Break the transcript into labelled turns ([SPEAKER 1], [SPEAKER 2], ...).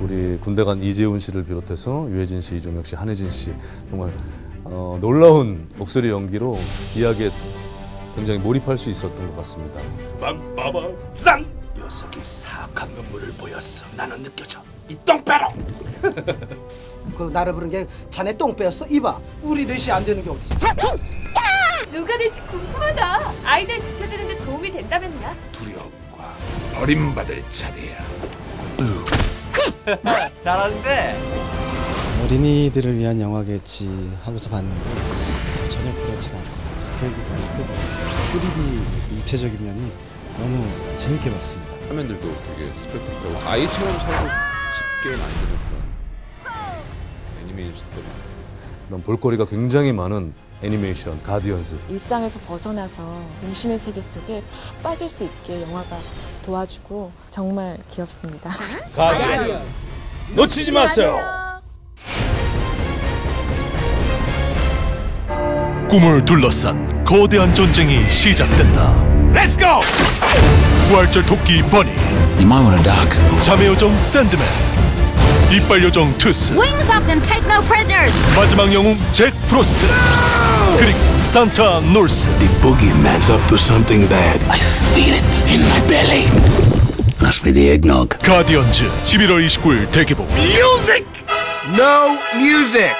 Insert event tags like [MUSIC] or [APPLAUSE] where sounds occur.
[SPEAKER 1] 우리 군대 간 이재훈 씨를 비롯해서 유해진 씨, 이종혁 씨, 한혜진 씨 정말 어, 놀라운 목소리 연기로 이야기에 굉장히 몰입할 수 있었던 것 같습니다.
[SPEAKER 2] 빰빠밤 쌍! 녀석이 사악한 눈물을 보였어. 나는 느껴져. 이 똥배로! [LAUGHS]
[SPEAKER 3] 그 나를 부른 게 자네 똥 빼었어? 이봐 우리 넷이 안 되는 게 어딨어
[SPEAKER 4] 누가 될지 궁금하다. 아이들 지켜주는데 도움이 된다면야.
[SPEAKER 2] 두려움과 버림받을 차례야. [LAUGHS]
[SPEAKER 5] 어린이들을 위한 영화겠지 하고서 봤는데 아, 전혀 그렇지가 않더라고요. 스케일도 되게 크고 3D 입체적인 면이 너무 재밌게 봤습니다.
[SPEAKER 6] 화면들도 되게 스펙타클하고 아이처럼 살고 싶게 만드는 그런 애니메이션들
[SPEAKER 1] 그런 볼거리가 굉장히 많은 애니메이션 가디언즈
[SPEAKER 7] 일상에서 벗어나서 동심의 세계 속에 푹 빠질 수 있게 영화가 도와주고 정말 귀엽습니다.
[SPEAKER 2] 놓치지 마세요.
[SPEAKER 8] 꿈을 둘러싼 거대한 전쟁이 시작된다.
[SPEAKER 2] Let's go!
[SPEAKER 8] 부활절 토끼 버니,
[SPEAKER 9] You might want a duck.
[SPEAKER 8] 자매 요정 샌드맨, 이빨 요정 투스,
[SPEAKER 4] Wings up and take no prisoners.
[SPEAKER 8] 마지막 영웅 잭 프로스트, 그리고 산타 놀스.
[SPEAKER 9] The boogeyman's up to something bad. I feel it in. Must be the eggnog.
[SPEAKER 8] 가디언즈 11월 29일 대개봉.
[SPEAKER 2] Music! No music!